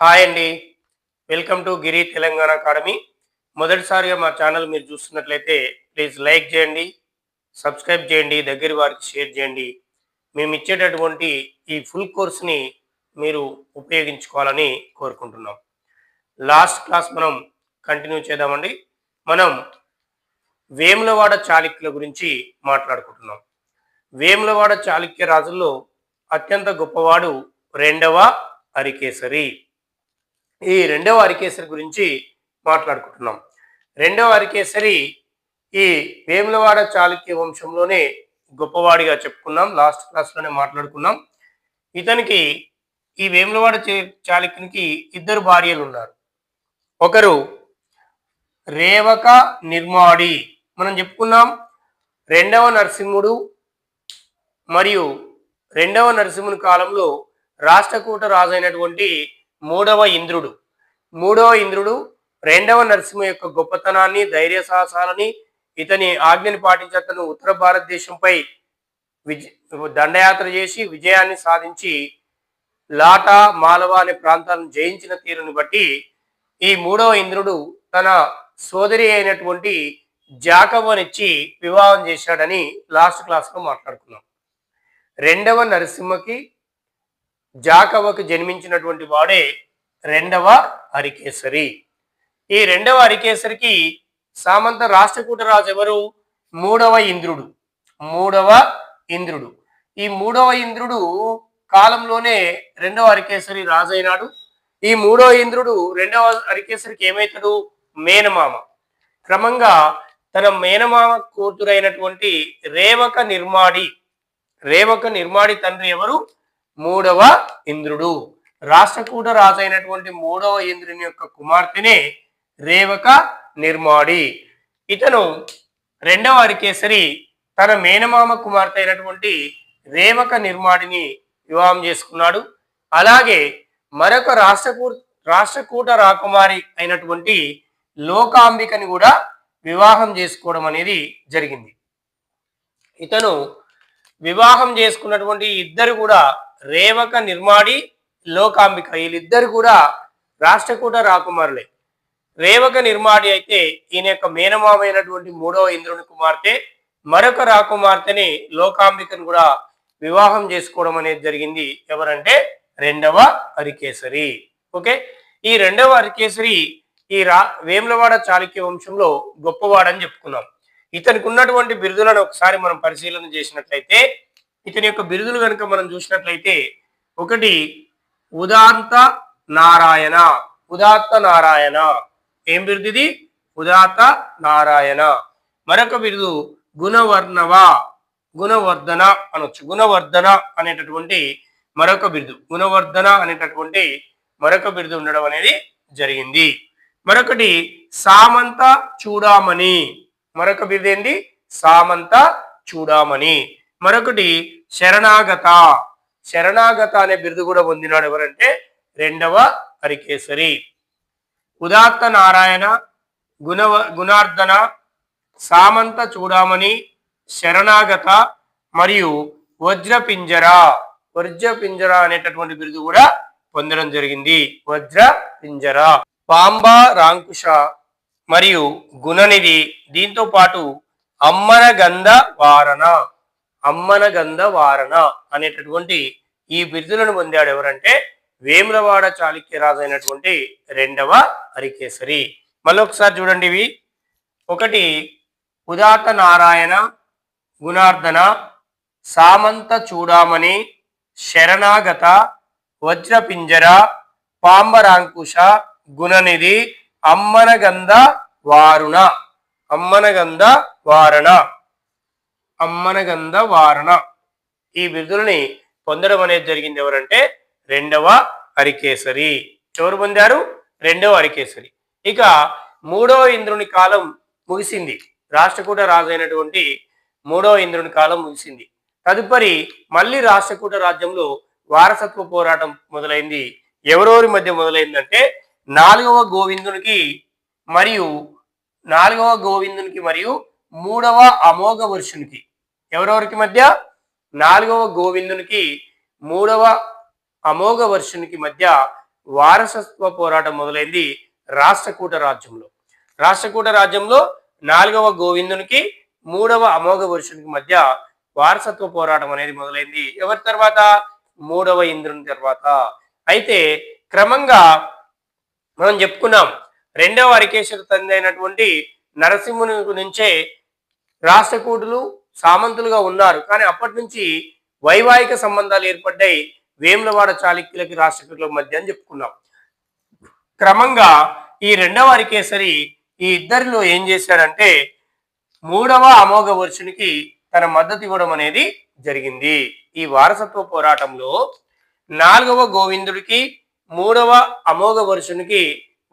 Hi అండి. Welcome to Giri Telangana academy. మొదటిసారిగా మా ఛానల్ మీరు చూస్తున్నట్లయితే ప్లీజ్ లైక్ చేయండి సబ్స్క్రైబ్ చేయండి దగ్గర వారికి షేర్ చేయండి. మేము ఇచ్చేటటువంటి ఈ ఫుల్ కోర్స్ని మీరు ఉపయోగించుకోవాలని కోరుకుంటున్నాం. లాస్ట్ క్లాస్ మనం కంటిన్యూ చేద్దామండి. మనం వేములవాడ చాళుక్యుల గురించి మాట్లాడుకుంటున్నాం. వేములవాడ చాళుక్య రాజుల్లో అత్యంత గొప్పవాడు రెండవ అరికేసరి. ఈ రెండవ అరికేసరి గురించి మాట్లాడుకుంటున్నాం. రెండవ అరికేసరి ఈ వేములవాడ చాళుక్య వంశంలోనే గొప్పవాడిగా చెప్పుకున్నాం. లాస్ట్ క్లాస్లోనే మాట్లాడుకున్నాం. ఇతనికి ఈ వేములవాడ చాళుక్యునికి ఇద్దరు భార్యలు ఉన్నారు ఒకరు రేవక నిర్మాడి మనం చెప్పుకున్నాం. రెండవ నరసింహుడు మరియు రెండవ నరసింహుని కాలంలో రాష్ట్రకూట రాజైనటువంటి మూడవ ఇంద్రుడు. మూడవ ఇంద్రుడు రెండవ నరసింహ యొక్క గొప్పతనాన్ని ధైర్య సాహసాలని ఇతని ఆజ్ఞని పాటించతను ఉత్తర భారతదేశంపై విజ దండయాత్ర చేసి విజయాన్ని సాధించి లాటా మాలవ అనే ప్రాంతాలను జయించిన తీరుని బట్టి ఈ మూడవ ఇంద్రుడు తన సోదరి అయినటువంటి జాకవనిచ్చి వివాహం చేశాడని లాస్ట్ క్లాస్లో మాట్లాడుకున్నాం. రెండవ నరసింహకి జాకవకు జన్మించినటువంటి వాడే రెండవ హరికేసరి. ఈ రెండవ హరికేసరికి సామంత రాష్ట్రకూట రాజు ఎవరు? మూడవ ఇంద్రుడు. మూడవ ఇంద్రుడు. ఈ మూడవ ఇంద్రుడు కాలంలోనే రెండవ హరికేసరి రాజు అయినాడు ఈ మూడవ ఇంద్రుడు రెండవ హరికేసరికి ఏమవుతాడు మేనమామ. క్రమంగా తన మేనమామ కూతురైనటువంటి రేవక నిర్మాడి రేవక నిర్మాడి తండ్రి ఎవరు? మూడవ ఇంద్రుడు. రాష్ట్రకూట రాజు అయినటువంటి మూడవ ఇంద్రుని యొక్క కుమార్తెనే రేవక నిర్మాడి. ఇతను రెండవ అరికేసరి తన మేనమామ కుమార్తె అయినటువంటి రేవక నిర్మాడిని వివాహం చేసుకున్నాడు. అలాగే మరొక రాష్ట్రకూ రాష్ట్రకూట రాకుమారి అయినటువంటి లోకాంబికని కూడా వివాహం చేసుకోవడం అనేది జరిగింది. ఇతను వివాహం చేసుకున్నటువంటి ఇద్దరు కూడా రేవక నిర్మాడి లోకాంబిక. వీళ్ళిద్దరు కూడా రాష్ట్రకూట రాకుమారులే. రేవక నిర్మాడి అయితే ఈయన యొక్క మేనమామైనటువంటి మూడవ ఇంద్రుని కుమార్తె మరొక రాకుమార్తెని లోకాంబికను కూడా వివాహం చేసుకోవడం అనేది జరిగింది. ఎవరంటే రెండవ హరికేసరి. ఓకే? ఈ రెండవ హరికేసరి ఈ రా వేములవాడ చాళుక్య వంశంలో గొప్పవాడని చెప్పుకున్నాం. ఇతనికి ఉన్నటువంటి బిరుదులను ఒకసారి మనం పరిశీలన చేసినట్లయితే ఇతని యొక్క బిరుదులు కనుక మనం చూసినట్లయితే ఒకటి ఉదాంత నారాయణ. ఉదాత్త నారాయణ. ఏం బిరుదు ఇది నారాయణ. మరొక బిరుదు గుణవర్ణవ. గుణవర్ధన అనొచ్చు. గుణవర్ధన అనేటటువంటి మరొక బిరుదు. గుణవర్ధన అనేటటువంటి మరొక బిరుదు ఉండడం అనేది జరిగింది. మరొకటి సామంత చూడామణి. మరొక బిరుదేంది? సామంత చూడామణి. మరొకటి శరణాగత. శరణాగత అనే బిరుదు కూడా పొందినాడు ఎవరంటే రెండవ హరికేసరి. ఉదాత్త నారాయణ గుణవ గుణార్దన సామంత చూడామణి శరణాగత మరియు వజ్రపింజర. వజ్రపింజర అనేటటువంటి బిరుదు కూడా పొందడం జరిగింది. వజ్ర పింజర పాంబ రాంకుశ మరియు గుణనిధి దీంతో పాటు అమ్మర గంధ వారణ. అమ్మనగంధ వారణ అనేటటువంటి ఈ బిరుదులను పొందాడు ఎవరంటే వేములవాడ చాళుక్యరాజు అయినటువంటి రెండవ హరికేసరి. మళ్ళీ ఒకసారి చూడండి ఇవి. ఒకటి ఉదాత నారాయణ గుణార్దన సామంత చూడామణి శరణాగత వజ్రపింజర పాంబరాంకుశ గుణనిధి అమ్మనగంధ వారుణ. అమ్మనగంధ వారణ. అమ్మనగంధ వారణ. ఈ బిరుదులని పొందడం అనేది జరిగింది ఎవరంటే రెండవ హరికేసరి ఎవరు పొందారు? రెండవ హరికేసరి ఇక మూడవ ఇంద్రుని కాలం ముగిసింది. రాష్ట్రకూట రాజు అయినటువంటి మూడవ ఇంద్రుని కాలం ముగిసింది. తదుపరి మళ్ళీ రాష్ట్రకూట రాజ్యంలో వారసత్వ పోరాటం మొదలైంది. ఎవరెవరి మధ్య మొదలైందంటే నాలుగవ గోవిందునికి మరియు నాలుగవ గోవిందునికి మరియు మూడవ అమోఘ వర్షునికి ఎవరెవరికి మధ్య? నాలుగవ గోవిందునికి మూడవ అమోఘ వర్షునికి మధ్య వారసత్వ పోరాటం మొదలైంది రాష్ట్రకూట రాజ్యంలో. రాష్ట్రకూట రాజ్యంలో నాలుగవ గోవిందునికి మూడవ అమోఘ వర్షునికి మధ్య వారసత్వ పోరాటం అనేది మొదలైంది. ఎవరి తర్వాత? మూడవ ఇంద్రుని తర్వాత. అయితే క్రమంగా మనం చెప్పుకున్నాం రెండవ హరికేశ్వర తండ్రి అయినటువంటి నరసింహుని నుంచే రాష్ట్రకూటులు సామంతులుగా ఉన్నారు. కానీ అప్పటి నుంచి వైవాహిక సంబంధాలు ఏర్పడ్డాయి. వేములవాడ చాళుక్యులకి రాష్ట్రకూటుల మధ్య అని చెప్పుకున్నాం. క్రమంగా ఈ రెండవ అరికేసరి ఈ ఇద్దరిలో ఏం చేశాడంటే మూడవ అమోఘ వర్షునికి తన మద్దతు ఇవ్వడం అనేది జరిగింది. ఈ వారసత్వ పోరాటంలో నాలుగవ గోవిందుడికి మూడవ అమోఘ వర్షునికి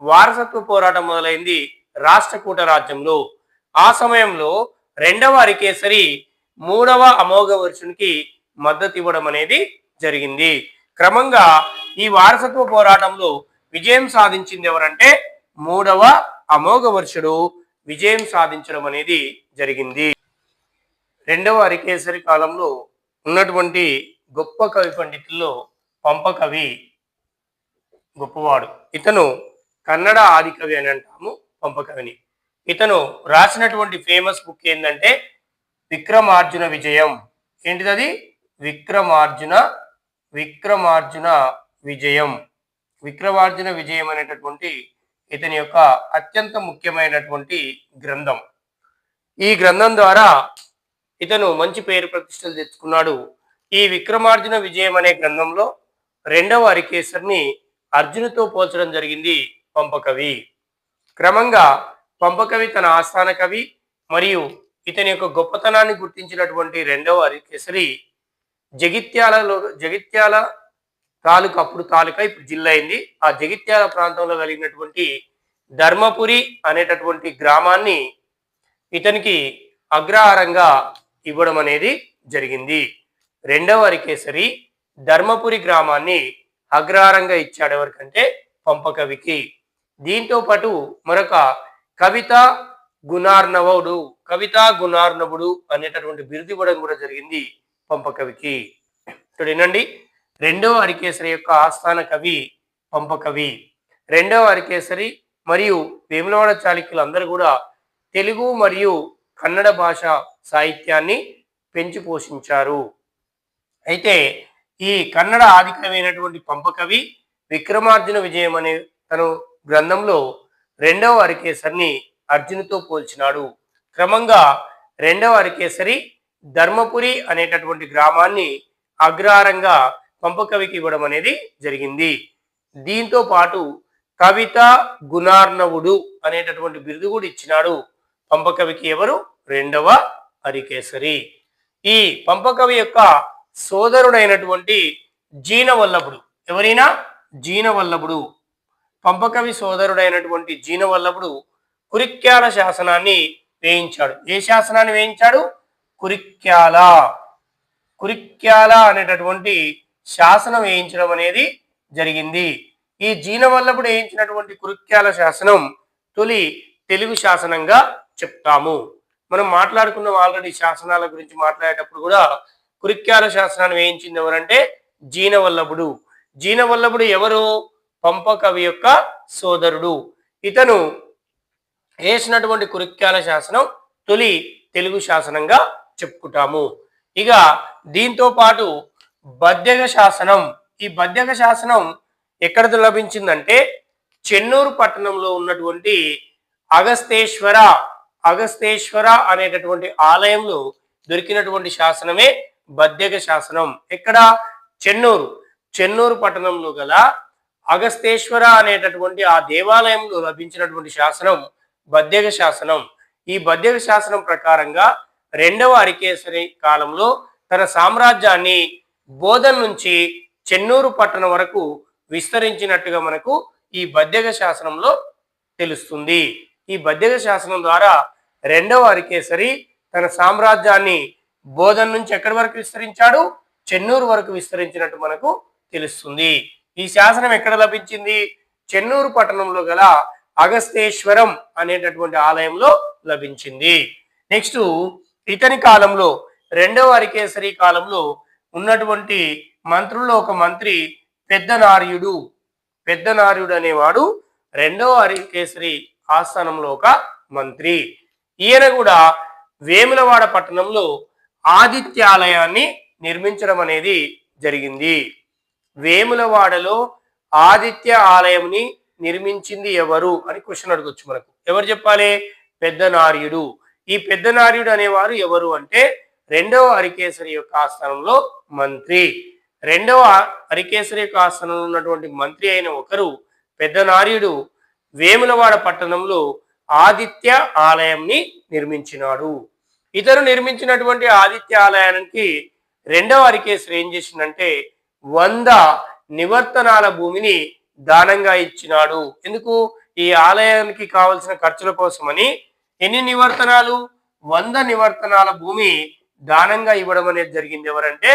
వారసత్వ పోరాటం మొదలైంది రాష్ట్రకూట రాజ్యంలో. ఆ సమయంలో రెండవ అరికేసరి మూడవ అమోఘ వర్షునికి మద్దతు ఇవ్వడం అనేది జరిగింది. క్రమంగా ఈ వారసత్వ పోరాటంలో విజయం సాధించింది ఎవరంటే మూడవ అమోఘ వర్షుడు విజయం సాధించడం అనేది జరిగింది. రెండవ అరికేసరి కాలంలో ఉన్నటువంటి గొప్ప కవి పండితుల్లో పంపకవి గొప్పవాడు. ఇతను కన్నడ ఆదికవి అని అంటాము పంపకవిని. ఇతను రాసినటువంటి ఫేమస్ బుక్ ఏంటంటే విక్రమార్జున విజయం. ఏంటిది అది విక్రమార్జున విక్రమార్జున విజయం. విక్రమార్జున విజయం అనేటటువంటి ఇతని యొక్క అత్యంత ముఖ్యమైనటువంటి గ్రంథం. ఈ గ్రంథం ద్వారా ఇతను మంచి పేరు ప్రతిష్టలు తెచ్చుకున్నాడు. ఈ విక్రమార్జున విజయం అనే గ్రంథంలో రెండవ అరికేసరిని అర్జునుతో పోల్చడం జరిగింది పంపకవి. క్రమంగా పంపకవి తన ఆస్థాన కవి మరియు ఇతని యొక్క గొప్పతనాన్ని గుర్తించినటువంటి రెండవ అరికేసరి జగిత్యాలలో జగిత్యాల తాలూకా అప్పుడు తాలూకా ఇప్పుడు జిల్లా అయింది. ఆ జగిత్యాల ప్రాంతంలో కలిగినటువంటి ధర్మపురి అనేటటువంటి గ్రామాన్ని ఇతనికి అగ్రహారంగా ఇవ్వడం అనేది జరిగింది. రెండవ హరికేసరి ధర్మపురి గ్రామాన్ని అగ్రహారంగా ఇచ్చాడు ఎవరికంటే పంపకవికి దీంతో పాటు మరొక కవిత గుణార్ణవుడు కవితా గుణార్ణవుడు అనేటటువంటి బిరుది ఇవ్వడం కూడా జరిగింది పంపకవికి ఇప్పుడు వినండి. రెండవ అరికేసరి యొక్క ఆస్థాన కవి పంపకవి రెండవ అరికేసరి మరియు వేములవాడ చాళుక్యులు అందరూ కూడా తెలుగు మరియు కన్నడ భాష సాహిత్యాన్ని పెంచి పోషించారు. అయితే ఈ కన్నడ ఆధిక్యమైనటువంటి పంపకవి విక్రమార్జున విజయం అనే తను గ్రంథంలో రెండవ అరికేసరిని అర్జునుతో పోల్చినాడు. క్రమంగా రెండవ అరికేసరి ధర్మపురి అనేటటువంటి గ్రామాన్ని అగ్రహారంగా పంపకవికి ఇవ్వడం అనేది జరిగింది. దీంతో పాటు కవిత గుణార్ణవుడు అనేటటువంటి బిరుదు కూడా ఇచ్చినాడు. పంపకవికి ఎవరు? రెండవ అరికేసరి. ఈ పంపకవి యొక్క సోదరుడైనటువంటి జీనవల్లభుడు. ఎవరైనా? జీనవల్లభుడు. పంపకవి సోదరుడైనటువంటి జీనవల్లభుడు కురిక్యాల శాసనాన్ని వేయించాడు. ఏ శాసనాన్ని వేయించాడు? కురిక్యాల. కురిక్యాల అనేటటువంటి శాసనం వేయించడం అనేది జరిగింది. ఈ జీనవల్లభుడు వేయించినటువంటి కురిక్యాల శాసనం తొలి తెలుగు శాసనంగా చెప్తాము. మనం మాట్లాడుకున్నాం ఆల్రెడీ శాసనాల గురించి మాట్లాడేటప్పుడు కూడా కురిక్యాల శాసనాన్ని వేయించింది ఎవరంటే జీనవల్లభుడు. జీనవల్లభుడు ఎవరు? పంపకవి యొక్క సోదరుడు. ఇతను వేసినటువంటి కురుక్యాల శాసనం తొలి తెలుగు శాసనంగా చెప్పుకుంటాము. ఇక దీంతో పాటు బద్యగ శాసనం ఈ బద్యగ శాసనం ఎక్కడ లభించిందంటే చెన్నూరు పట్టణంలో ఉన్నటువంటి అగస్తేశ్వర అగస్తేశ్వర అనేటటువంటి ఆలయంలో దొరికినటువంటి శాసనమే బద్యగ శాసనం. ఎక్కడ? చెన్నూరు. చెన్నూరు పట్టణంలో గల అగస్తేశ్వర అనేటటువంటి ఆ దేవాలయంలో లభించినటువంటి శాసనం బద్దెగ శాసనం. ఈ బద్దెగ శాసనం ప్రకారంగా రెండవ అరికేసరి కాలంలో తన సామ్రాజ్యాన్ని బోధన్ నుంచి చెన్నూరు పట్టణం వరకు విస్తరించినట్టుగా మనకు ఈ బద్దెగ శాసనంలో తెలుస్తుంది. ఈ బద్దెగ శాసనం ద్వారా రెండవ అరికేసరి తన సామ్రాజ్యాన్ని బోధన్ నుంచి ఎక్కడి వరకు విస్తరించాడు? చెన్నూరు వరకు విస్తరించినట్టు మనకు తెలుస్తుంది. ఈ శాసనం ఎక్కడ లభించింది? చెన్నూరు పట్టణంలో గల అగస్తేశ్వరం అనేటటువంటి ఆలయంలో లభించింది. నెక్స్ట్ ఇతని కాలంలో రెండవ అరికేసరి కాలంలో ఉన్నటువంటి మంత్రుల్లో ఒక మంత్రి పెద్ద నార్యుడు పెద్దనార్యుడు అనేవాడు రెండవ హరికేసరి ఆస్థానంలో ఒక మంత్రి. ఈయన కూడా వేములవాడ పట్టణంలో ఆదిత్యాలయాన్ని నిర్మించడం అనేది జరిగింది. వేములవాడలో ఆదిత్య ఆలయంని నిర్మించింది ఎవరు అని క్వశ్చన్ అడగొచ్చు మనకు. ఎవరు చెప్పాలి? పెద్దనార్యుడు. ఈ పెద్దనార్యుడు అనేవారు ఎవరు అంటే రెండవ హరికేశ్వరి యొక్క ఆస్థానంలో మంత్రి. రెండవ హరికేశ్వరి యొక్క ఆస్థానంలో ఉన్నటువంటి మంత్రి అయిన ఒకరు పెద్దనార్యుడు. వేములవాడ పట్టణంలో ఆదిత్య ఆలయంని నిర్మించినాడు. ఇతరు నిర్మించినటువంటి ఆదిత్య ఆలయానికి రెండవ హరికేశ్వరి ఏం చేసిందంటే వంద నివర్తనాల భూమిని దానంగా ఇచ్చినాడు. ఎందుకు? ఈ ఆలయానికి కావలసిన ఖర్చుల కోసమని ఎన్ని నివర్తనాలు? వంద నివర్తనాల భూమి దానంగా ఇవ్వడం అనేది జరిగింది ఎవరంటే?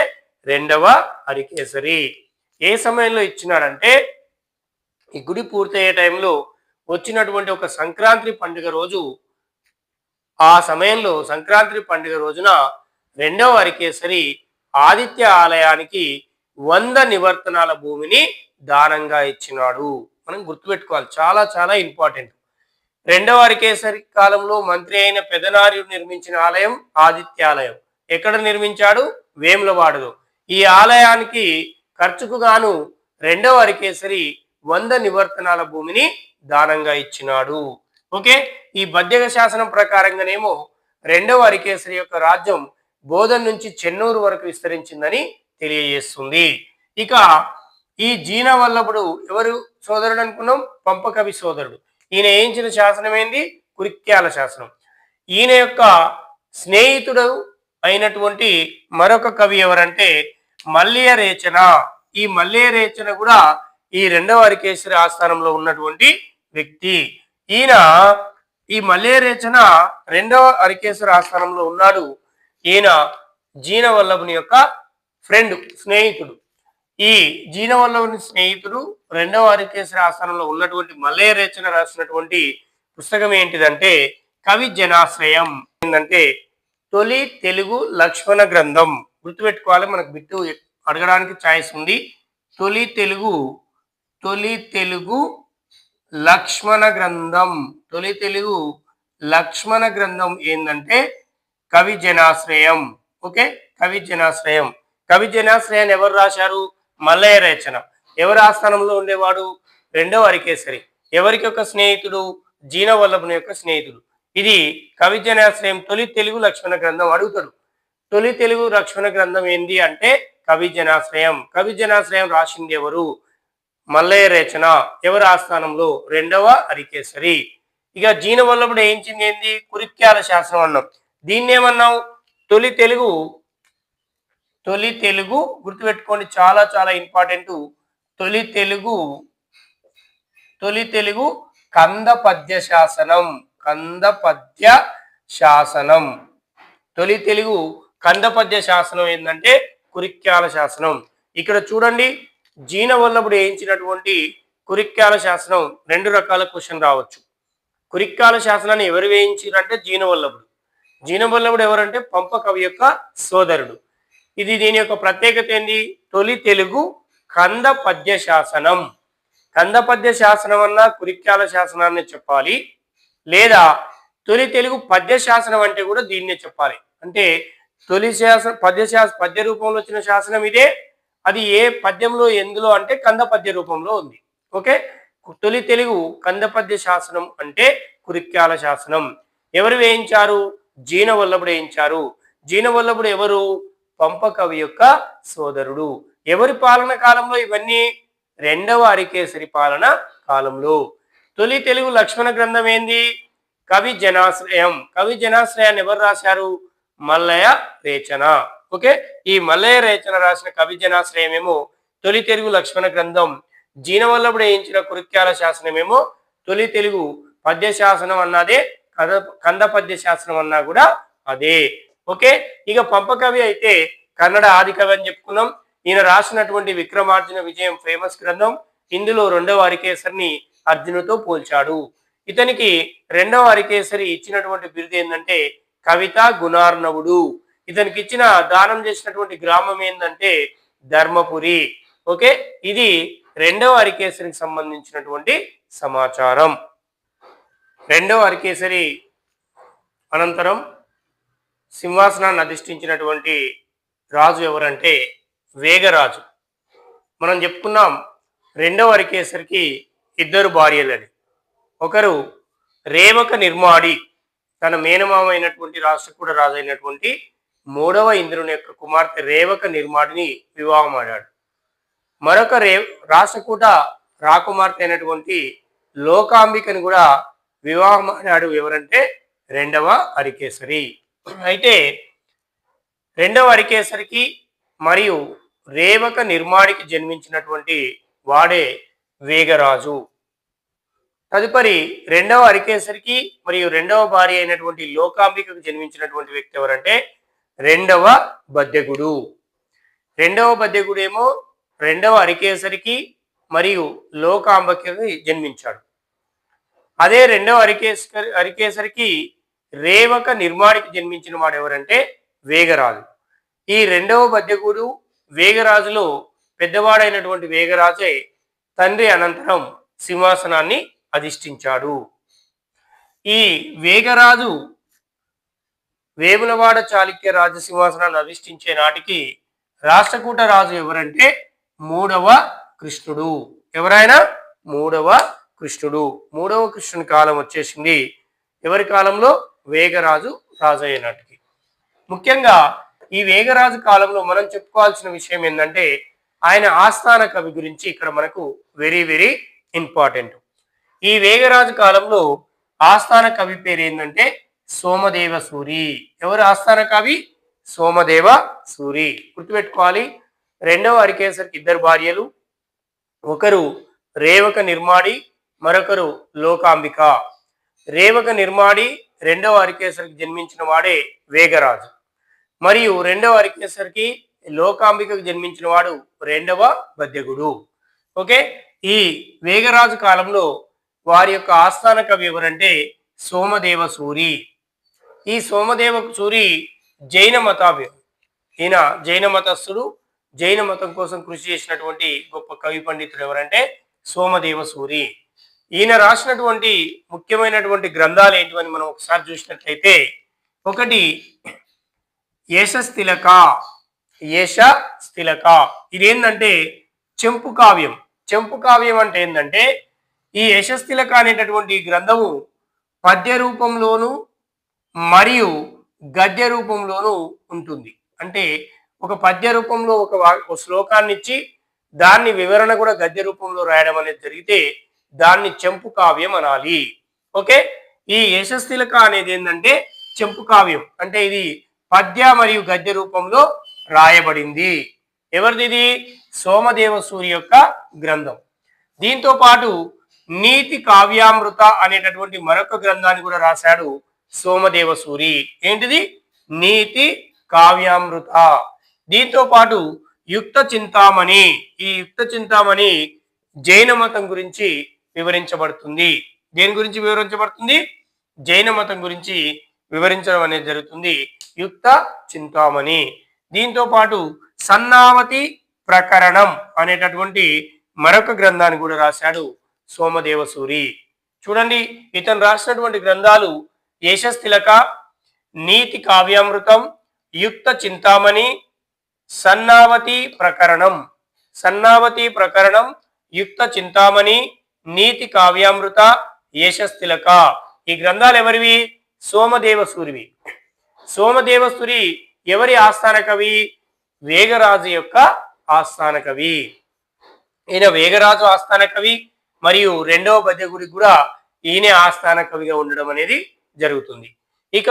రెండవ హరికేసరి. ఏ సమయంలో ఇచ్చినాడంటే? ఈ గుడి పూర్తయ్యే టైంలో వచ్చినటువంటి ఒక సంక్రాంతి పండుగ రోజు. ఆ సమయంలో సంక్రాంతి పండుగ రోజున రెండవ హరికేసరి ఆదిత్య ఆలయానికి వంద నివర్తనాల భూమిని దానంగా ఇచ్చినాడు. మనం గుర్తుపెట్టుకోవాలి చాలా చాలా ఇంపార్టెంట్ రెండవ అరికేసరి కాలంలో మంత్రి అయిన పెదనార్యుడు నిర్మించిన ఆలయం ఆదిత్యాలయం. ఎక్కడ నిర్మించాడు? వేములవాడలో. ఈ ఆలయానికి ఖర్చుకు గాను రెండవ అరికేసరి వంద నివర్తనాల భూమిని దానంగా ఇచ్చినాడు. ఓకే? ఈ బద్యక శాసనం ప్రకారంగానేమో రెండవ అరికేసరి యొక్క రాజ్యం బోధన్ నుంచి చెన్నూరు వరకు విస్తరించిందని తెలియజేస్తుంది. ఇక ఈ జీన వల్లభుడు ఎవరు సోదరుడు అనుకున్నాం? పంపకవి సోదరుడు. ఈయన వేయించిన శాసనం ఏంది? కురిక్యాల శాసనం. ఈయన యొక్క స్నేహితుడు అయినటువంటి మరొక కవి ఎవరంటే మల్లియ రేచన. ఈ మల్లియ రేచన కూడా ఈ రెండవ హరికేశ్వరి ఆస్థానంలో ఉన్నటువంటి వ్యక్తి. ఈయన ఈ మల్లియ రేచన రెండవ హరికేశ్వరి ఆస్థానంలో ఉన్నాడు. ఈయన జీన వల్లభుని యొక్క ఫ్రెండ్ స్నేహితుడు. ఈ జీనవల్లవుని స్నేహితుడు రెండవ హరికేశ్వర ఆస్థానంలో ఉన్నటువంటి మల్లయ్య రచన రాసినటువంటి పుస్తకం ఏంటిదంటే కవి జనాశ్రయం. ఏంటంటే తొలి తెలుగు లక్ష్మణ గ్రంథం. గుర్తుపెట్టుకోవాలి మనకు బిట్టు అడగడానికి ఛాయిస్ ఉంది. తొలి తెలుగు తొలి తెలుగు లక్ష్మణ గ్రంథం. తొలి తెలుగు లక్ష్మణ గ్రంథం ఏంటంటే కవి జనాశ్రయం. ఓకే? కవి జనాశ్రయం. కవి జనాశ్రయాన్ని ఎవరు రాశారు? మల్లయ్య రచన. ఎవరి ఆస్థానంలో ఉండేవాడు? రెండవ హరికేసరి ఎవరికి యొక్క స్నేహితుడు? జీనవల్లభుని యొక్క స్నేహితుడు. ఇది కవి జనాశ్రయం తొలి తెలుగు లక్ష్మణ గ్రంథం అడుగుతాడు. తొలి తెలుగు లక్ష్మణ గ్రంథం ఏంది అంటే కవి జనాశ్రయం. కవి జనాశ్రయం రాసింది ఎవరు? మల్లయ్య రేచన. ఎవరి ఆస్థానంలో? రెండవ హరికేసరి ఇక జీనవల్లభుడు ఏంచింది ఏంది కురిక్యాల శాసనం అన్నాం దీన్ని తొలి తెలుగు తొలి తెలుగు గుర్తుపెట్టుకోండి చాలా చాలా ఇంపార్టెంట్ తొలి తెలుగు తొలి తెలుగు కంద పద్య శాసనం కంద పద్య శాసనం తొలి తెలుగు కంద పద్య శాసనం ఏంటంటే కురిక్యాల శాసనం. ఇక్కడ చూడండి జీన వల్లభుడు వేయించినటువంటి కురిక్యాల శాసనం రెండు రకాల క్వశ్చన్ రావచ్చు. కురిక్కాల శాసనాన్ని ఎవరు వేయించారంటే జీనవల్లభుడు జీనవల్లభుడు ఎవరంటే పంప కవి యొక్క సోదరుడు. ఇది దీని యొక్క ప్రత్యేకత ఏంది? తొలి తెలుగు కంద పద్య శాసనం. కంద పద్య శాసనం అన్న కురిక్యాల శాసనాన్ని చెప్పాలి. లేదా తొలి తెలుగు పద్య శాసనం అంటే కూడా దీన్నే చెప్పాలి. అంటే తొలి శాసన పద్య శాస పద్య రూపంలో వచ్చిన శాసనం ఇదే. అది ఏ పద్యంలో ఎందులో అంటే కంద పద్య రూపంలో ఉంది. ఓకే? తొలి తెలుగు కంద పద్య శాసనం అంటే కురిక్యాల శాసనం. ఎవరు వేయించారు? జీన వల్లభుడు వేయించారు. జీన వల్లభుడు ఎవరు? పంపకవి యొక్క సోదరుడు. ఎవరి పాలన కాలంలో? ఇవన్నీ రెండవ అరికేసరి పాలన కాలంలో. తొలి తెలుగు లక్ష్మణ గ్రంథం ఏంది? కవి జనాశ్రయం. కవి జనాశ్రయాన్ని ఎవరు రాశారు? మల్లయ రేచన. ఓకే? ఈ మల్లయ రేచన రాసిన కవి జనాశ్రయం ఏమో తొలి తెలుగు లక్ష్మణ గ్రంథం. జీనవల్లభుడు వేయించిన కురిక్యాల శాసనమేమో తొలి తెలుగు పద్య శాసనం అన్నదే కథ కంద పద్య శాసనం అన్నా కూడా అదే. ఓకే? ఇక పంపకవి అయితే కన్నడ ఆది కవి అని చెప్పుకున్నాం. ఈయన రాసినటువంటి విక్రమార్జున విజయం ఫేమస్ గ్రంథం. ఇందులో రెండవ హరికేసరిని అర్జునుతో పోల్చాడు. ఇతనికి రెండవ హరికేసరి ఇచ్చినటువంటి బిరుదు ఏంటంటే కవిత గుణార్ణవుడు. ఇతనికి ఇచ్చిన దానం చేసినటువంటి గ్రామం ఏంటంటే ధర్మపురి. ఓకే? ఇది రెండవ అరికేసరికి సంబంధించినటువంటి సమాచారం. రెండవ అరికేసరి అనంతరం సింహాసనాన్ని అధిష్ఠించినటువంటి రాజు ఎవరంటే వేగరాజు. మనం చెప్పుకున్నాం రెండవ అరికేసరికి ఇద్దరు భార్యలని. ఒకరు రేవక నిర్మాడి తన మేనమామ అయినటువంటి రాష్ట్రకూట రాజు అయినటువంటి మూడవ ఇంద్రుని యొక్క కుమార్తె రేవక నిర్మాడిని వివాహం ఆడాడు. మరొక రే రాష్ట్రకూట రాకుమార్తె అయినటువంటి లోకాంబికని కూడా వివాహం ఆడాడు ఎవరంటే రెండవ అరికేసరి. అయితే రెండవ అరికేసరికి మరియు రేవక నిర్మాణికి జన్మించినటువంటి వాడే వేగరాజు. తదుపరి రెండవ అరికేసరికి మరియు రెండవ భార్య అయినటువంటి లోకాంబికకు జన్మించినటువంటి వ్యక్తి ఎవరంటే రెండవ బద్దెగుడు. రెండవ బద్దెగుడు ఏమో రెండవ అరికేసరికి మరియు లోకాంబికకి జన్మించాడు. అదే రెండవ అరికేసరి అరికేసరికి రేవక నిర్మాణికి జన్మించిన వాడు ఎవరంటే వేగరాజు. ఈ రెండవ బద్దెగుడు వేగరాజులో పెద్దవాడైనటువంటి వేగరాజే తండ్రి అనంతరం సింహాసనాన్ని అధిష్ఠించాడు. ఈ వేగరాజు వేములవాడ చాళుక్య రాజసింహాసనాన్ని అధిష్ఠించే నాటికి రాష్ట్రకూట రాజు ఎవరంటే మూడవ కృష్ణుడు. ఎవరైనా మూడవ కృష్ణుడు. మూడవ కృష్ణుని కాలం వచ్చేసింది. ఎవరి కాలంలో? వేగరాజు రాజయ్యనాటికి. నాటికి ముఖ్యంగా ఈ వేగరాజు కాలంలో మనం చెప్పుకోవాల్సిన విషయం ఏంటంటే ఆయన ఆస్థాన కవి గురించి ఇక్కడ మనకు వెరీ వెరీ ఇంపార్టెంట్. ఈ వేగరాజు కాలంలో ఆస్థాన కవి పేరు ఏంటంటే సోమదేవ సూరి. ఎవరు ఆస్థాన కవి? సోమదేవ సూరి. గుర్తుపెట్టుకోవాలి రెండవ అరికేసరికి ఇద్దరు భార్యలు ఒకరు రేవక నిర్మాడి మరొకరు లోకాంబిక. రేవక నిర్మాడి రెండవ హరికేశ్వరికి జన్మించిన వాడే వేగరాజు. మరియు రెండవ హరికేశ్వరికి లోకాంబికకు జన్మించిన వాడు రెండవ బద్యగుడు ఓకే? ఈ వేగరాజు కాలంలో వారి యొక్క ఆస్థాన కవి ఎవరంటే సోమదేవ సూరి ఈ సోమదేవ సూరి జైన మతాభి ఈయన జైన మతస్థుడు. జైన మతం కోసం కృషి చేసినటువంటి గొప్ప కవి పండితుడు ఎవరంటే సోమదేవ సూరి ఈయన రాసినటువంటి ముఖ్యమైనటువంటి గ్రంథాలు ఏంటివని మనం ఒకసారి చూసినట్లయితే ఒకటి యశస్థిలక యశ స్థిలక. ఇదేంటంటే చెంపు కావ్యం. చెంపు కావ్యం అంటే ఏంటంటే ఈ యశస్థిలక అనేటటువంటి గ్రంథము పద్య రూపంలోను మరియు గద్య రూపంలోనూ ఉంటుంది. అంటే ఒక పద్య రూపంలో ఒక ఒక శ్లోకాన్ని ఇచ్చి దాన్ని వివరణ కూడా గద్య రూపంలో రాయడం అనేది జరిగితే దాన్ని చెంపు కావ్యం అనాలి. ఓకే? ఈ యశస్థిలక అనేది ఏంటంటే చెంపు కావ్యం. అంటే ఇది పద్య మరియు గద్య రూపంలో రాయబడింది. ఎవరిది ఇది? సోమదేవ సూర్య యొక్క గ్రంథం. దీంతో పాటు నీతి కావ్యామృత అనేటటువంటి మరొక గ్రంథాన్ని కూడా రాశాడు సోమదేవ సూరి. ఏంటిది? నీతి కావ్యామృత. దీంతో పాటు యుక్త చింతామణి. ఈ యుక్త చింతామణి జైన మతం గురించి వివరించబడుతుంది. దేని గురించి వివరించబడుతుంది? జైన మతం గురించి వివరించడం అనేది జరుగుతుంది. యుక్త చింతామణి. దీంతో పాటు సన్నావతి ప్రకరణం అనేటటువంటి మరొక గ్రంథాన్ని కూడా రాశాడు సోమదేవసూరి. చూడండి ఇతను రాసినటువంటి గ్రంథాలు యశస్తిలక నీతి కావ్యామృతం యుక్త చింతామణి సన్నావతి ప్రకరణం. సన్నావతి ప్రకరణం యుక్త చింతామణి నీతి కావ్యామృత యశస్తిలక ఈ గ్రంథాలు ఎవరివి సోమదేవ సూరివి సోమదేవ సూరి ఎవరి ఆస్థాన కవి? వేగరాజు యొక్క ఆస్థాన కవి. ఈయన వేగరాజు ఆస్థాన కవి మరియు రెండవ పద్య గురికి కూడా ఈయనే ఆస్థాన కవిగా ఉండడం అనేది జరుగుతుంది. ఇక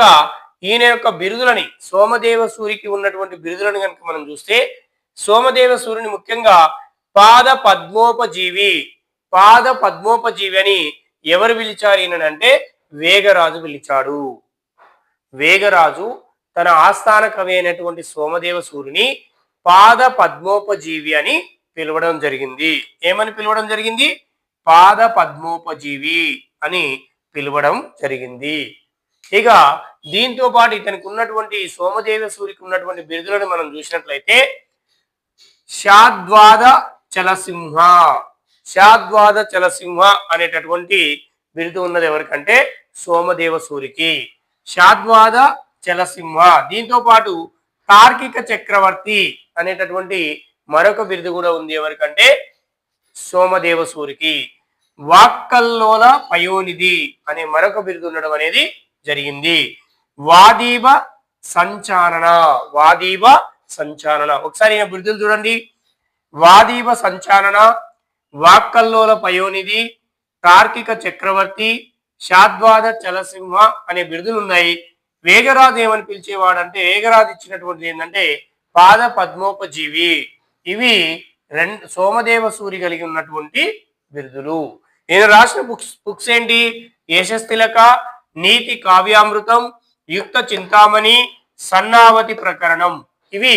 ఈయన యొక్క బిరుదులని సోమదేవ సూరికి ఉన్నటువంటి బిరుదులను కనుక మనం చూస్తే సోమదేవ సూర్యుని ముఖ్యంగా పాద పద్మోపజీవి పాద పద్మోపజీవి అని ఎవరు పిలిచారు ఈయనంటే వేగరాజు పిలిచాడు. వేగరాజు తన ఆస్థాన కవి అయినటువంటి సోమదేవ సూర్యుని పాద పద్మోపజీవి అని పిలవడం జరిగింది. ఏమని పిలవడం జరిగింది? పాద పద్మోపజీవి అని పిలవడం జరిగింది. ఇక దీంతో పాటు ఇతనికి ఉన్నటువంటి సోమదేవ సూరికి ఉన్నటువంటి బిరుదులను మనం చూసినట్లయితే షాద్వాద చలసింహ శాద్వాద చలసింహ అనేటటువంటి బిరుదు ఉన్నది ఎవరికంటే సోమదేవ సూరికి. శాద్వాద చలసింహ. దీంతో పాటు తార్కిక చక్రవర్తి అనేటటువంటి మరొక బిరుదు కూడా ఉంది ఎవరికంటే సోమదేవ సూరికి. వాక్కల్లోల పయోనిధి అనే మరొక బిరుదు ఉండడం అనేది జరిగింది. వాదీబ సంచారణ వాదీబ సంచారణ ఒకసారి బిరుదులు చూడండి. వాదీబ సంచారణ వాక్కల్లోల పయోనిధి తార్కిక చక్రవర్తి శాద్వాద చలసింహ అనే బిరుదులు ఉన్నాయి వేగరాజు ఏమని పిలిచేవాడంటే వేగరాజు ఇచ్చినటువంటిది ఏంటంటే పాద పద్మోపజీవి. ఇవి రెండు సోమదేవ సూరి కలిగి ఉన్నటువంటి బిరుదులు. నేను రాసిన బుక్స్ బుక్స్ ఏంటి? యశస్తిలక నీతి కావ్యామృతం యుక్త చింతామణి సన్నావతి ప్రకరణం. ఇవి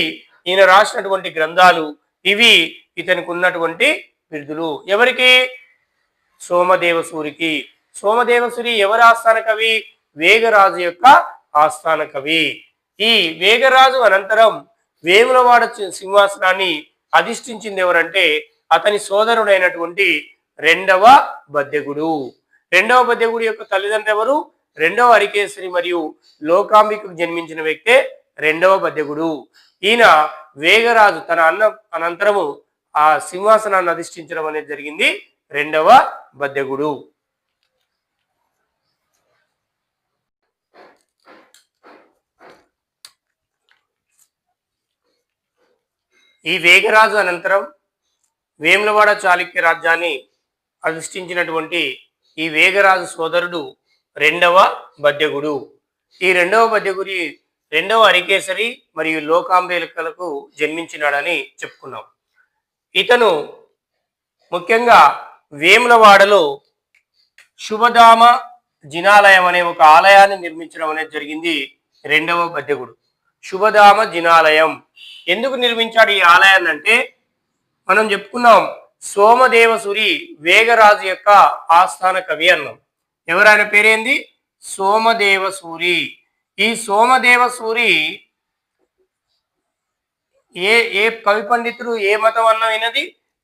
ఈయన రాసినటువంటి గ్రంథాలు. ఇవి ఇతనికి ఉన్నటువంటి బిరుదులు. ఎవరికి? సోమదేవసూరికి. సోమదేవసూరి ఎవరి ఆస్థాన కవి? వేగరాజు యొక్క ఆస్థాన కవి. ఈ వేగరాజు అనంతరం వేములవాడ సింహాసనాన్ని అధిష్ఠించింది ఎవరంటే అతని సోదరుడైనటువంటి రెండవ బద్దెగుడు. రెండవ బద్దెగుడు యొక్క తల్లిదండ్రులు ఎవరు? రెండవ అరికేశ్వరి మరియు లోకాంబికకు జన్మించిన వ్యక్తే రెండవ బద్దెగుడు. ఈయన వేగరాజు తన అన్న అనంతరము ఆ సింహాసనాన్ని అధిష్ఠించడం అనేది జరిగింది. రెండవ బద్దెగుడు. ఈ వేగరాజు అనంతరం వేములవాడ చాళుక్య రాజ్యాన్ని అధిష్ఠించినటువంటి ఈ వేగరాజు సోదరుడు రెండవ బద్యగుడు ఈ రెండవ బద్యగుడి రెండవ అరికేసరి మరియు లోకాంబేలకలకు జన్మించినాడని చెప్పుకున్నాం. ఇతను ముఖ్యంగా వేములవాడలో శుభధామ జినాలయం అనే ఒక ఆలయాన్ని నిర్మించడం అనేది జరిగింది రెండవ బద్దెగుడు. శుభధామ జినాలయం. ఎందుకు నిర్మించాడు ఈ ఆలయాన్ని అంటే మనం చెప్పుకున్నాం సోమదేవసురి వేగరాజు యొక్క ఆస్థాన కవి అన్నాం. ఎవరైనా పేరేంది? సోమదేవసూరి. ఈ సోమదేవసూరి ఏ ఏ కవి పండితుడు ఏ మతం అన్న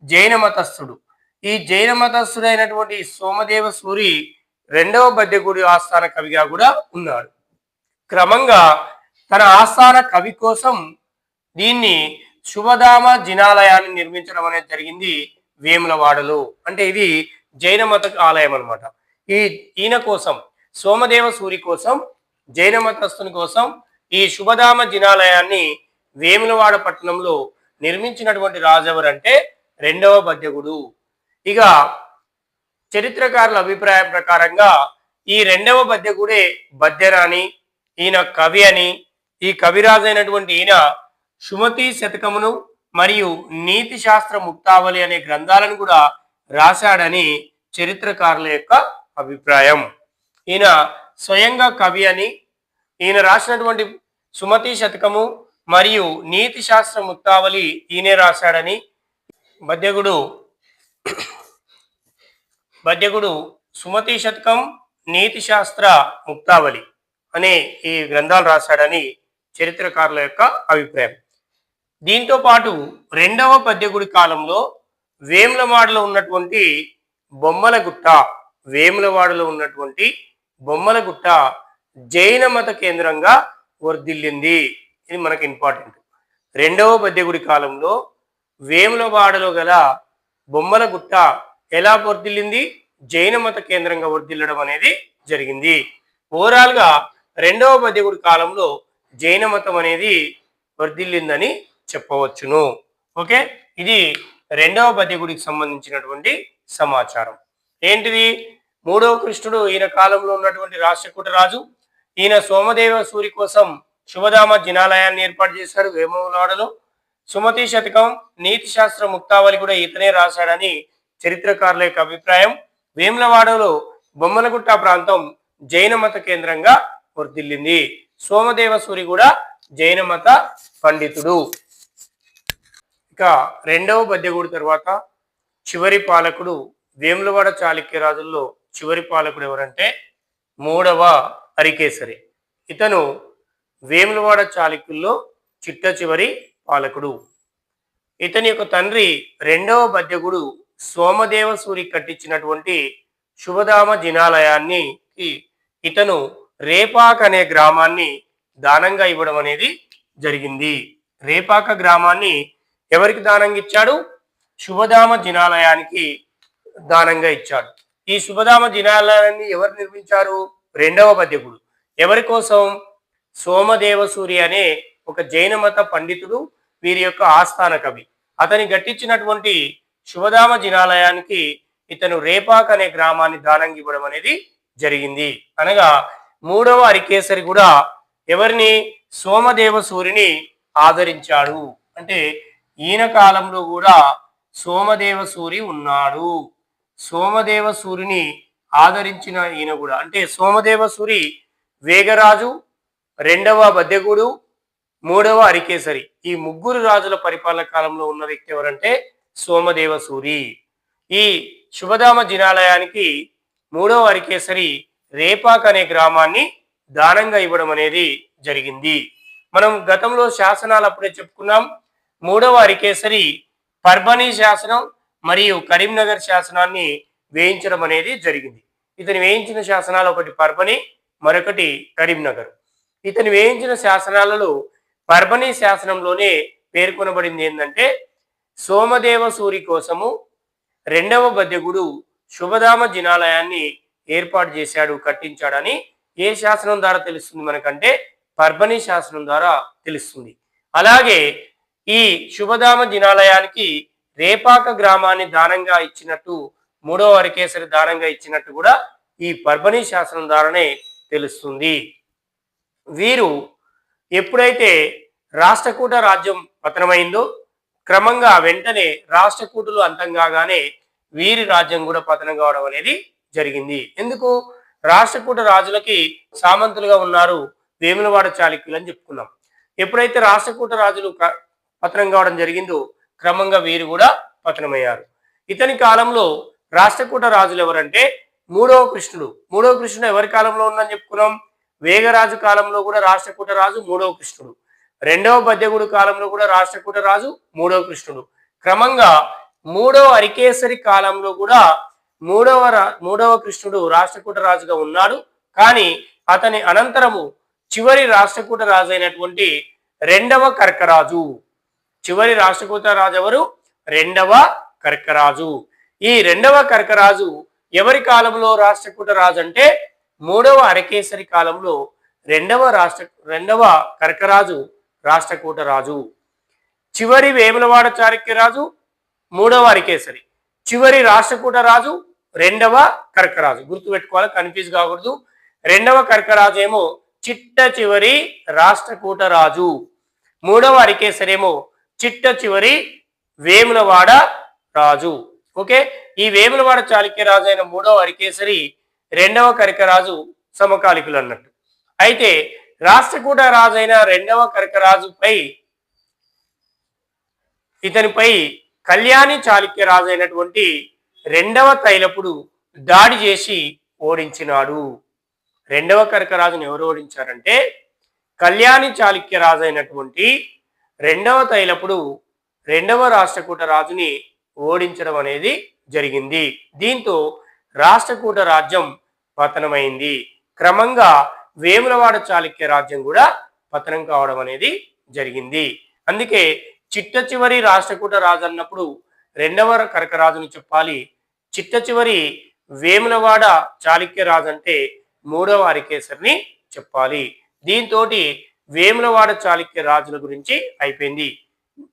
జైన మతస్థుడు. ఈ జైన మతస్థుడైనటువంటి సోమదేవ సూరి రెండవ బద్దెగుడి ఆస్థాన కవిగా కూడా ఉన్నాడు. క్రమంగా తన ఆస్థాన కవి కోసం దీన్ని శుభధామ జినాలయాన్ని నిర్మించడం అనేది జరిగింది వేములవాడలో. అంటే ఇది జైన మత ఆలయం అన్నమాట. ఈ ఈయన కోసం సోమదేవ సూరి కోసం జైన మతస్థుని కోసం ఈ శుభధామ జినాలయాన్ని వేములవాడ పట్టణంలో నిర్మించినటువంటి రాజెవరంటే రెండవ బద్యగుడు ఇక చరిత్రకారుల అభిప్రాయం ప్రకారంగా ఈ రెండవ బద్యగుడే బద్యరాని ఈయన కవి అని. ఈ కవిరాజు అయినటువంటి ఈయన సుమతి శతకమును మరియు నీతి శాస్త్ర ముక్తావళి అనే గ్రంథాలను కూడా రాశాడని చరిత్రకారుల యొక్క అభిప్రాయం. ఈయన స్వయంగా కవి అని. ఈయన రాసినటువంటి సుమతి శతకము మరియు నీతి శాస్త్ర ముక్తావళి ఈయనే రాశాడని బద్యగుడు బద్యగుడు సుమతి శతకం నీతి శాస్త్ర ముక్తావళి అనే ఈ గ్రంథాలు రాశాడని చరిత్రకారుల యొక్క అభిప్రాయం. దీంతో పాటు రెండవ పద్యగుడి కాలంలో వేములవాడలో ఉన్నటువంటి బొమ్మలగుట్ట వేములవాడలో ఉన్నటువంటి బొమ్మలగుట్ట జైన మత కేంద్రంగా వర్ధిల్లింది. ఇది మనకు ఇంపార్టెంట్ రెండవ పద్యగుడి కాలంలో వేములవాడలో గల బొమ్మలగుట్ట ఎలా వర్ధిల్లింది? జైన మత కేంద్రంగా వర్ధిల్లడం అనేది జరిగింది. ఓవరాల్గా రెండవ పద్యగుడి కాలంలో జైన మతం అనేది వర్ధిల్లిందని చెప్పవచ్చును. ఓకే? ఇది రెండవ పద్యగుడికి సంబంధించినటువంటి సమాచారం. ఏంటిది? మూడవ కృష్ణుడు ఈయన కాలంలో ఉన్నటువంటి రాష్ట్రకూట రాజు. ఈయన సోమదేవ సూరి కోసం శుభధామ జినాలయాన్ని ఏర్పాటు చేశారు వేమవాడలో సుమతి శతకం నీతి శాస్త్ర ముక్తావళి కూడా ఇతనే రాశాడని చరిత్రకారుల యొక్క అభిప్రాయం. వేములవాడలో బొమ్మలగుట్ట ప్రాంతం జైన మత కేంద్రంగా వర్తిల్లింది సోమదేవ సూరి కూడా జైన మత పండితుడు. ఇక రెండవ బద్దెగూడు తర్వాత చివరి పాలకుడు వేములవాడ చాళుక్య రాజుల్లో చివరి పాలకుడు ఎవరంటే మూడవ హరికేసరి ఇతను వేములవాడ చాళుక్యుల్లో చిట్ట చివరి పాలకుడు. ఇతని యొక్క తండ్రి రెండవ బద్యగుడు సోమదేవ సూరి కట్టించినటువంటి శుభధామ జినాలయాన్ని ఇతను రేపాక్ అనే గ్రామాన్ని దానంగా ఇవ్వడం అనేది జరిగింది. రేపాక గ్రామాన్ని ఎవరికి దానంగా ఇచ్చాడు? శుభధామ జినాలయానికి దానంగా ఇచ్చాడు. ఈ శుభధామ జినాలయాన్ని ఎవరు నిర్మించారు? రెండవ బద్యకుడు ఎవరి కోసం? సోమదేవసూరి అనే ఒక జైన మత పండితుడు వీరి యొక్క ఆస్థాన కవి. అతని గట్టించినటువంటి శివధామ జినాలయానికి ఇతను రేపాక్ అనే గ్రామాన్ని దానంగా ఇవ్వడం అనేది జరిగింది. అనగా మూడవ అరికేసరి కూడా ఎవరిని? సోమదేవ సూరిని ఆదరించాడు. అంటే ఈయన కాలంలో కూడా సోమదేవ సూరి ఉన్నాడు. సోమదేవ సూరిని ఆదరించిన ఈయన కూడా. అంటే సోమదేవ సూరి వేగరాజు రెండవ బద్దెగూడు మూడవ అరికేసరి. ఈ ముగ్గురు రాజుల పరిపాలన కాలంలో ఉన్న వ్యక్తి ఎవరంటే సోమదేవ సూరి ఈ శుభధామ జినాలయానికి మూడవ అరికేసరి రేపాక్ అనే గ్రామాన్ని దానంగా ఇవ్వడం అనేది జరిగింది. మనం గతంలో శాసనాలు అప్పుడే చెప్పుకున్నాం మూడవ అరికేసరి పర్బనీ శాసనం మరియు కరీంనగర్ శాసనాన్ని వేయించడం అనేది జరిగింది. ఇతను వేయించిన శాసనాలు ఒకటి పర్బని మరొకటి కరీంనగర్. ఇతను వేయించిన శాసనాలలో పర్బనీ శాసనంలోనే పేర్కొనబడింది ఏంటంటే సోమదేవ సూరి కోసము రెండవ బద్దెగుడు శుభధామ జినాలయాన్ని ఏర్పాటు చేశాడు కట్టించాడని ఏ శాసనం ద్వారా తెలుస్తుంది మనకంటే? పర్బనీ శాసనం ద్వారా తెలుస్తుంది. అలాగే ఈ శుభధామ జినాలయానికి రేపాక గ్రామాన్ని దానంగా ఇచ్చినట్టు మూడవ అరికేసరి దానంగా ఇచ్చినట్టు కూడా ఈ పర్బనీ శాసనం ద్వారానే తెలుస్తుంది. వీరు ఎప్పుడైతే రాష్ట్రకూట రాజ్యం పతనమైందో క్రమంగా వెంటనే రాష్ట్రకూటులు అంతం కాగానే వీరి రాజ్యం కూడా పతనం కావడం అనేది జరిగింది. ఎందుకు? రాష్ట్రకూట రాజులకి సామంతులుగా ఉన్నారు వేములవాడ చాళుక్యులు అని చెప్పుకున్నాం. ఎప్పుడైతే రాష్ట్రకూట రాజులు పతనం కావడం జరిగిందో క్రమంగా వీరు కూడా పతనమయ్యారు. ఇతని కాలంలో రాష్ట్రకూట రాజులు ఎవరంటే మూడవ కృష్ణుడు. మూడవ కృష్ణుడు ఎవరి కాలంలో ఉందని చెప్పుకున్నాం? వేగరాజు కాలంలో కూడా రాష్ట్రకూట రాజు మూడవ కృష్ణుడు. రెండవ బద్యగుడు కాలంలో కూడా రాష్ట్రకూట రాజు మూడవ కృష్ణుడు. క్రమంగా మూడవ అరికేసరి కాలంలో కూడా మూడవ రా- మూడవ కృష్ణుడు రాష్ట్రకూట రాజుగా ఉన్నాడు. కానీ అతని అనంతరము చివరి రాష్ట్రకూట రాజు అయినటువంటి రెండవ కర్కరాజు. చివరి రాష్ట్రకూట రాజు ఎవరు? రెండవ కర్కరాజు. ఈ రెండవ కర్కరాజు ఎవరి కాలంలో రాష్ట్రకూట రాజు అంటే మూడవ అరకేసరి కాలంలో రెండవ రాష్ట్ర రెండవ కర్కరాజు రాష్ట్రకూట రాజు. చివరి వేములవాడ చాళుక్యరాజు మూడవ అరికేసరి. చివరి రాష్ట్రకూట రాజు రెండవ కర్కరాజు. గుర్తుపెట్టుకోవాలి కన్ఫ్యూజ్ కాకూడదు. రెండవ కర్కరాజు ఏమో చిట్ట చివరి రాష్ట్రకూట రాజు. మూడవ అరికేసరి ఏమో చిట్ట చివరి వేములవాడ రాజు. ఓకే? ఈ వేములవాడ చాళుక్య రాజు అయిన మూడవ అరికేసరి రెండవ కరికరాజు సమకాలికులు అన్నట్టు అయితే రాష్ట్రకూట రాజు అయిన రెండవ కరికరాజుపై ఇతనిపై కళ్యాణి చాళుక్య రాజు అయినటువంటి రెండవ తైలపుడు దాడి చేసి ఓడించినాడు. రెండవ కరకరాజును ఎవరు ఓడించారంటే కళ్యాణి చాళుక్య రాజు అయినటువంటి రెండవ తైలపుడు రెండవ రాష్ట్రకూట రాజుని ఓడించడం అనేది జరిగింది. దీంతో రాష్ట్రకూట రాజ్యం పతనమైంది. క్రమంగా వేములవాడ చాళుక్య రాజ్యం కూడా పతనం కావడం అనేది జరిగింది. అందుకే చిట్ట చివరి రాష్ట్రకూట రాజు అన్నప్పుడు రెండవ కరకరాజుని చెప్పాలి. చిట్ట చివరి వేములవాడ చాళుక్య రాజు అంటే మూడవ అరికేసరిని చెప్పాలి. దీంతో వేములవాడ చాళుక్య రాజుల గురించి అయిపోయింది.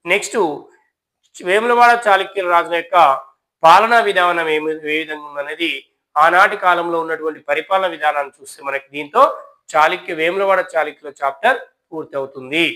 నెక్స్ట్ వేములవాడ చాళుక్య రాజుల యొక్క పాలనా విధానం ఏమి ఏ విధంగా ఉందనేది ఆనాటి కాలంలో ఉన్నటువంటి పరిపాలన విధానాన్ని చూస్తే మనకి దీంతో చాళుక్య వేములవాడ చాళుక్యుల చాప్టర్ పూర్తి అవుతుంది